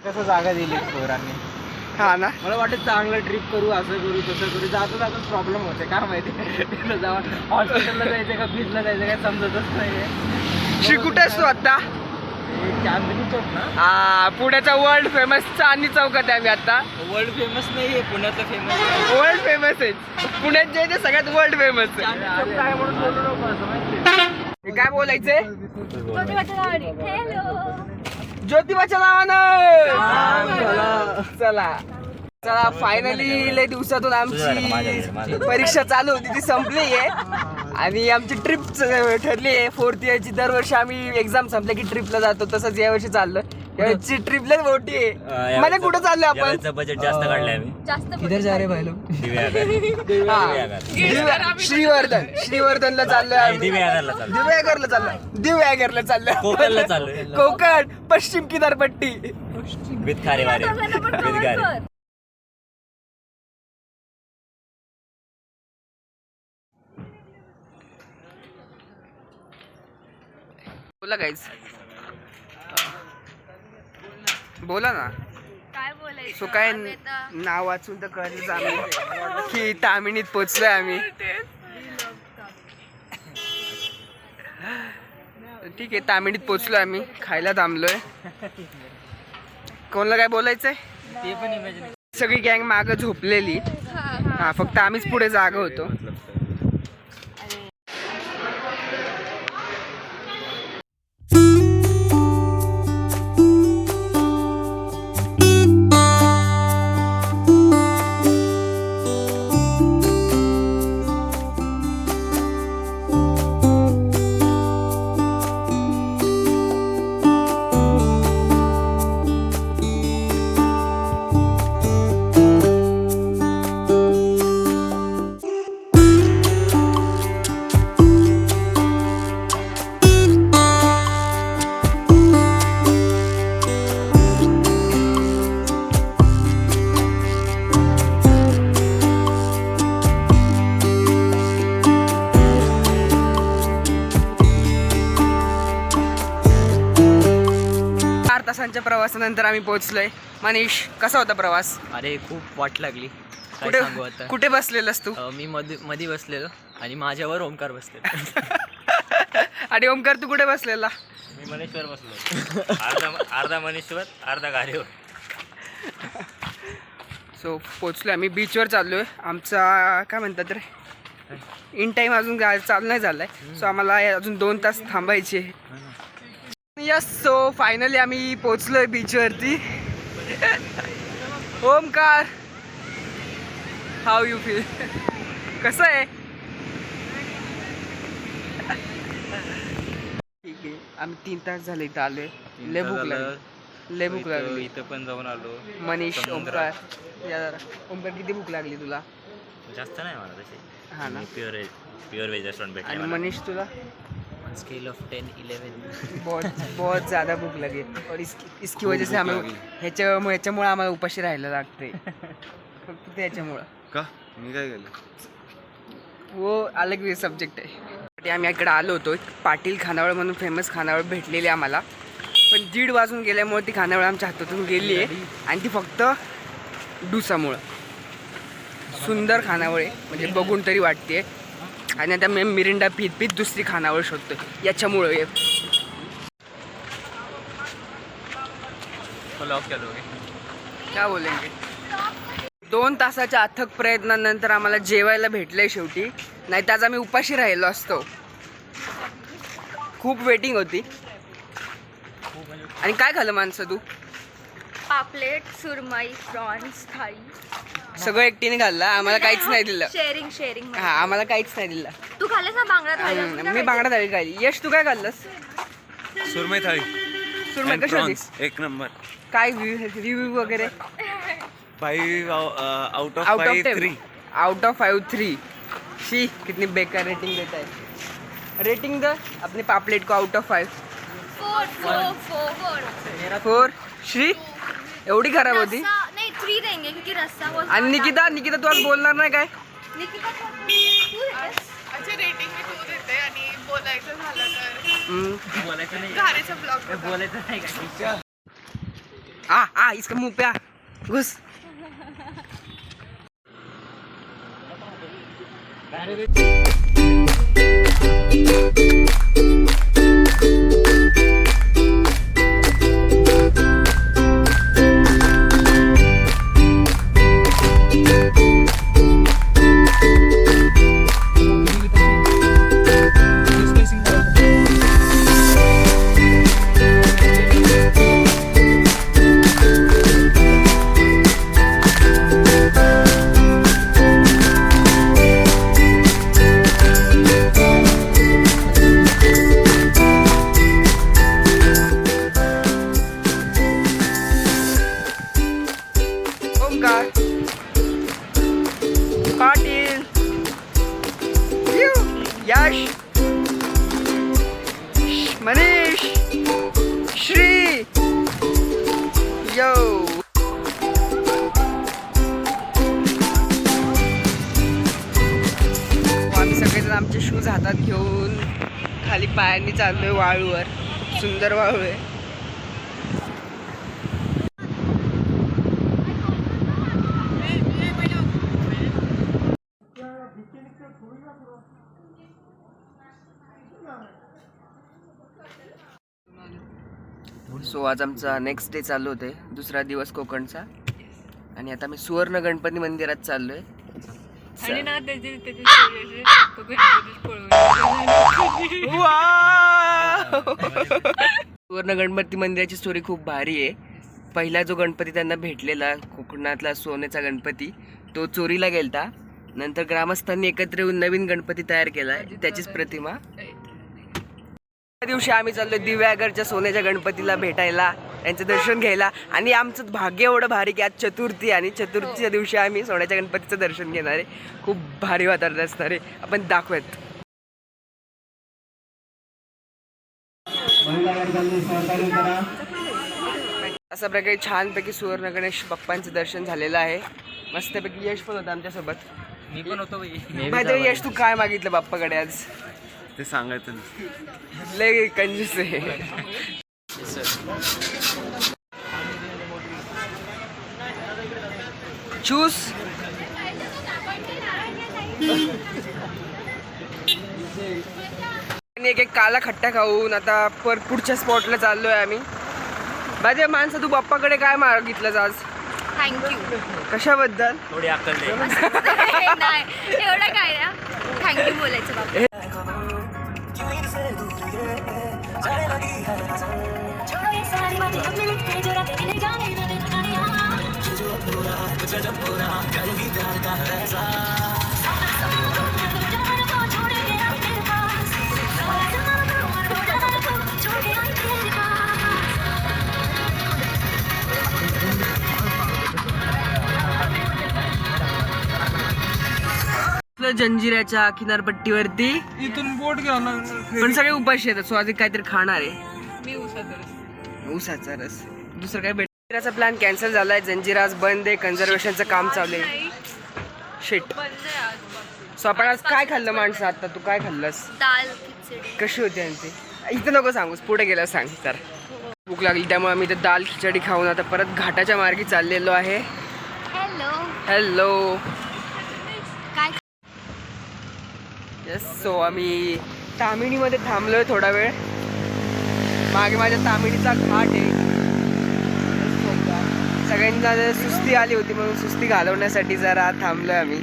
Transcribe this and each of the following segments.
कसं जागा दिली पोरांनी हा ना मला वाटतं चांगलं ट्रिप करू असं करू तसं करू जाता जाताच प्रॉब्लेम होते काय माहिती तिथं जाऊन हॉस्पिटलला जायचं का बीचला जायचं काय समजतच नाही श्री कुठे असतो आता चांदणी चौक ना आ, पुण्याचा वर्ल्ड फेमस चांदणी चौकात आहे आम्ही आता वर्ल्ड फेमस नाही आहे पुण्याचं फेमस वर्ल्ड फेमस आहे पुण्यात जे आहे ते सगळ्यात वर्ल्ड फेमस आहे काय म्हणून बोलू नको असं माहिती हे काय बोलायचंय हॅलो ज्योतिबाच्या नावानं! चला. चला. फायनली लय दिवसातून आमची परीक्षा चालू होती ती संपली आहे. आणि आमची ट्रिप ठरली आहे. फोर्थ इयरची दरवर्षी आम्ही एक्झाम संपल्या की ट्रिपला जातो. तसंच यावर्षी चाललं. यावर्षी ट्रिप लय मोठी आहे. मध्ये कुठं चाललोय आपण? बजेट जास्त काढलंय आम्ही. जास्त किधर जा रे भाई लोग दिव्या हा. दिव्या- श्रीवर्धन. श्रीवर्धनला चाललोय आम्ही. दिव्यागरला चाललो दिव्यागरला चाललोय. दिव्यागरला चाललोय. कोकणला चाललोय. कोकण पश्चिम किनारपट्टी. विथ खारे वारे विथ गारे बोला काहीच बोला ना. काय बोलायचं? सो काय नाव वाचून तर कळलंच आम्ही. की तामिनीत पोचलोय आम्ही. ठीक आहे तामिनीत पोचलोय आम्ही. खायला थांबलोय. कोणाला काय बोलायचंय? ते पण इमॅजिन सगळी गँग माग झोपलेली. हा फक्त आम्हीच पुढे जागा होतो. प्रवासानंतर आम्ही पोहोचलोय. मनीष कसा होता प्रवास? अरे खूप वाट लागली. काय कुठे सांगू आता? कुठे बसलेलास तू? अ, मी मध्ये मध्ये बसलेलो आणि माझ्यावर ओंकार बसले आणि ओमकार तू कुठे बसलेला? मी मनेश्वर बसलो. अर्धा अर्धा मनेश्वर अर्धा गारेवर सो पोचलो आम्ही. बीचवर चाललोय. आमचा काय म्हणतात रे? इन टाईम अजून गा- चालू नाही झालाय. सो आम्हाला अजून दोन तास थांबायचे. यस सो फायनली आम्ही पोचलोय बीचवरती ओमकार हाऊ यू फील कसं आहे? ठीक आहे आम्ही तीन तास झाले इथं आलोय. लय भूक लागली. लय भूक लागली. इथं पण जाऊन आलो. मनीष. ओमकार. या जरा. ओमकार किती भूक लागली तुला? जास्त नाही मला तसे हा ना. प्युअर प्युअर व्हेज रेस्टॉरंट आणि भेटले. मनीष तुला? स्केल ऑफ टेन इलेवन बहुत बहुत ज़्यादा भूक लगी और इसकी इसकी वजह से हमें ह्याच्यामुळे ह्याच्यामुळे आम्हाला उपाशी राहायला लागते फक्त त्याच्यामुळं. का? मी काय केलं? वो अलग वे सब्जेक्ट आहे. ते आम्ही इकडे आलो होतो. एक पाटील खानावळ म्हणून फेमस खानावळ भेटलेली आम्हाला. पण दीड वाजून गेल्यामुळे ती खानावळ आमच्या हातातून गेली आहे. आणि ती फक्त डुसामुळं. सुंदर खानावळ आहे. म्हणजे बघून तरी वाटते आणि आता मी मिरिंडा पीत पीत दुसरी खानावळ शोधतोय. याच्यामुळं हे काय बोलेंगे दोन तासाच्या अथक प्रयत्नानंतर आम्हाला जेवायला भेटलंय शेवटी. नाही तर आज आम्ही उपाशी राहिलो असतो. खूप वेटिंग होती. आणि काय खाल्लं माणसं तू? पापलेट सुरमई प्रॉन्स थाळी. सगळं एकटीने खाल्लं. आम्हाला काहीच नाही दिलं. शेअरिंग शेअरिंग हा आम्हाला काहीच नाही दिलं. तू खाल्लेस ना बांगडा थाळी? मी बांगडा थाळी खाल्ली. यश तू काय खाल्लंस? सुरमई थाळी. सुरमई कशी होती. एक नंबर. काय रिव्ह्यू वगैरे? Five out of out of five three out of five three शी कितनी बेकार रेटिंग देता है रेटिंग द. अपने पापलेट को out of five four Shri एवढी खराब होती. देंगे क्योंकि रस्सा was आणि not निकिता निकिता तू आज बोलणार नाही काय? that- निकिता तू? अच्छा रेटिंग मी टू देते आणि बोलायचं झालं तर. हम्म. बोलायचं नाही. घारीचा ब्लॉग बोलायचं नाही का? आ आ इसका मुंह पे आ. घुस. यश मनीष श्री यो। आम्ही सगळेजण आमचे शूज हातात घेऊन खाली पायांनी चाललोय वाळूवर. सुंदर वाळू आहे. सो आज आमचा नेक्स्ट डे चालू होते दुसरा दिवस कोकणचा. आणि आता मी सुवर्ण गणपती मंदिरात चाललोय. सुवर्ण गणपती मंदिराची स्टोरी खूप भारी आहे. पहिला जो गणपती त्यांना भेटलेला कोकणातला सोन्याचा गणपती तो चोरीला गेलता. नंतर ग्रामस्थांनी एकत्र येऊन नवीन गणपती तयार केला त्याचीच प्रतिमा. त्या दिवशी आम्ही चाललोय दिव्यागरच्या सोन्याच्या गणपतीला भेटायला त्यांचं दर्शन घ्यायला. आणि आमचं भाग्य एवढं भारी की आज चतुर्थी आणि चतुर्थीच्या दिवशी आम्ही सोन्याच्या गणपतीचं दर्शन घेणार आहे. खूप भारी वातावरण असणार आहे. आपण दाखवत अशा प्रकारे छानपैकी सुवर्ण गणेश बाप्पांचं दर्शन झालेलं आहे. मस्तपैकी यश पण होतं आमच्यासोबत. मी पण होतो यश तू काय मागितलं बाप्पाकडे आज? ते सांगायचं लय कंजूस आहे. चूस आणि एक एक काला खट्टा खाऊन आता पर पुढच्या स्पॉटला चाललोय आम्ही. माझ्या माणसं तू बाप्पाकडे काय मागितलं आज? थँक्यू कशाबद्दल? थोडी अक्कल एवढं काय ना थँक्यू बोलायचं जंजिऱ्याच्या किनारपट्टीवरती. इथून बोट घ्यावं लागणार पण सगळे उपाशी येतात सो आधी काहीतरी खाणार आहे. मी उसात ऊसाचा रस. दुसरं काय भेटायचा प्लॅन कॅन्सल झालाय. जंजिरा आज बंद आहे. कन्झर्वेशनचं काम चालू आहे. शिट आहे सो आपण आज काय खाल्लं माणसं आता? तू काय खाल्लंस? कशी होती आणते इथं नको सांगूस. पुढे गेलं सांग. तर. भूक लागली. त्यामुळे आम्ही इथं दाल खिचडी खाऊन आता परत घाटाच्या मार्गी चाललेलो आहे. हॅलो हॅलो काय? येस सो आम्ही तामिणीमध्ये थांबलोय थोडा वेळ. मागे माझ्या तामिणीचा घाट आहे. सगळ्यांना जरा सुस्ती आली होती म्हणून सुस्ती घालवण्यासाठी जरा थांबलोय आम्ही?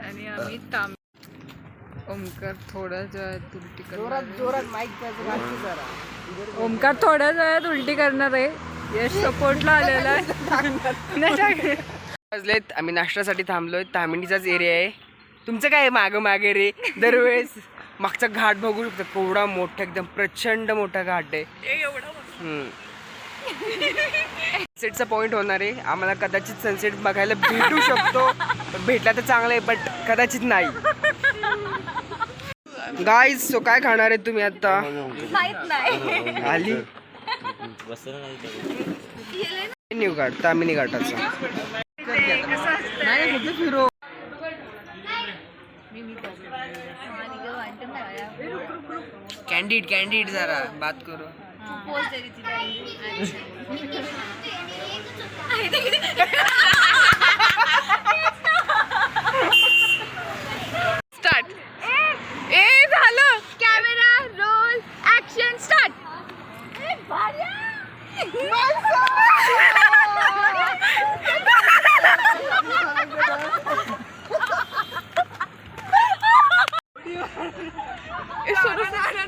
आणि आम्ही ताम ओमकार थोड्याच वेळात उलटी करणार आहे. जोरात माईक जरा. ओमकार थोड्याच वेळात उलटी करणार आहे. यश सपोर्टला आलेला आहे. वाजलेत. आम्ही नाश्त्यासाठी थांबलोय. तामिणीचाच एरिया आहे. तुमचं काय आहे मागं मागे रे? दरवेळेस मागचा घाट बघू शकता. केवढा मोठा एकदम प्रचंड मोठा घाट आहे. सनसेटचा पॉइंट होणार आहे. आम्हाला कदाचित सनसेट बघायला भेटू शकतो. पण भेटला तर चांगलं आहे बट कदाचित नाही. गाईज सो काय खाणार आहे तुम्ही आता? माहीत नाही. आली? न्यू घाट तामिनी घाटाचा. कुठे फिरो? कॅन्डिड कॅन्डिड जरा बात करू. Start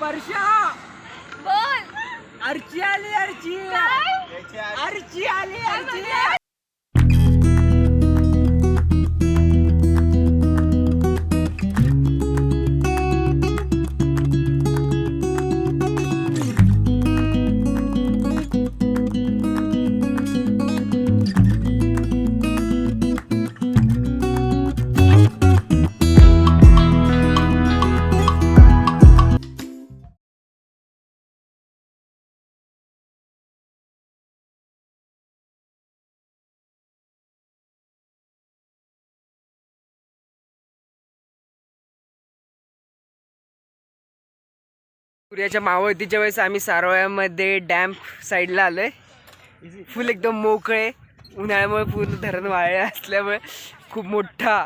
Varsha बोल. अर्ची आली अर्ची. अर्ची आली अर्ची. सूर्याच्या मावळतीच्या वेळेस आम्ही सारोळ्यामध्ये डॅम साईडला आलो आहे फुल एकदम मोकळे उन्हाळ्यामुळे पूर्ण धरण वाळले असल्यामुळे खूप मोठा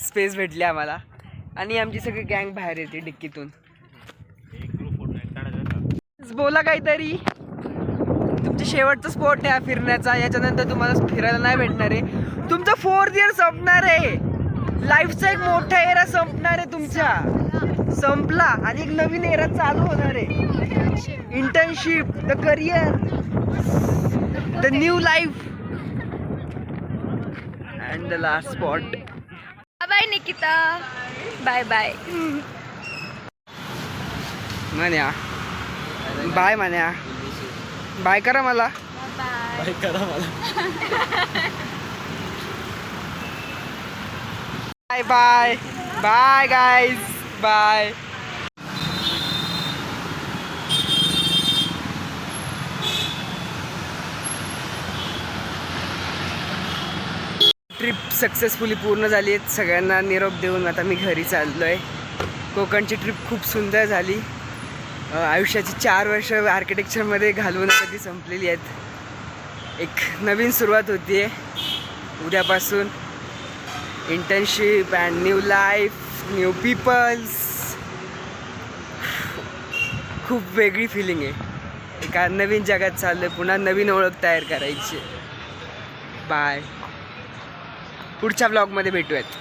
स्पेस भेटली आम्हाला. आणि आमची सगळी गँग बाहेर येते डिक्कीतून. बोला काहीतरी. तुमचे शेवटचा स्पॉट आहे फिरण्याचा. याच्यानंतर तुम्हाला फिरायला नाही भेटणार आहे. तुमचं फोर्थ इयर संपणार आहे. लाईफचा एक मोठा एरा संपणार आहे तुमच्या. संपला. आणि एक नवीन एरा चालू होणार आहे. Internship the career the new life and the last spot bye Nikita bye bye म्हण्या bye म्हण्या बाय करा मला. Bye bye bye bye guys bye trip successfully पूर्ण झाली आहे. सगळ्यांना निरोप देऊन आता मी घरी चाललो आहे कोकणची ट्रिप खूप सुंदर झाली. आयुष्याची चार वर्ष आर्किटेक्चरमध्ये घालवून कधी संपलेली आहेत. एक नवीन सुरुवात होती आहे उद्यापासून internship and new life new peoples खूप वेगळी फिलिंग आहे. एका नवीन जगात चाललं पुन्हा नवीन ओळख तयार करायची. बाय पुढच्या ब्लॉगमध्ये भेटूयात.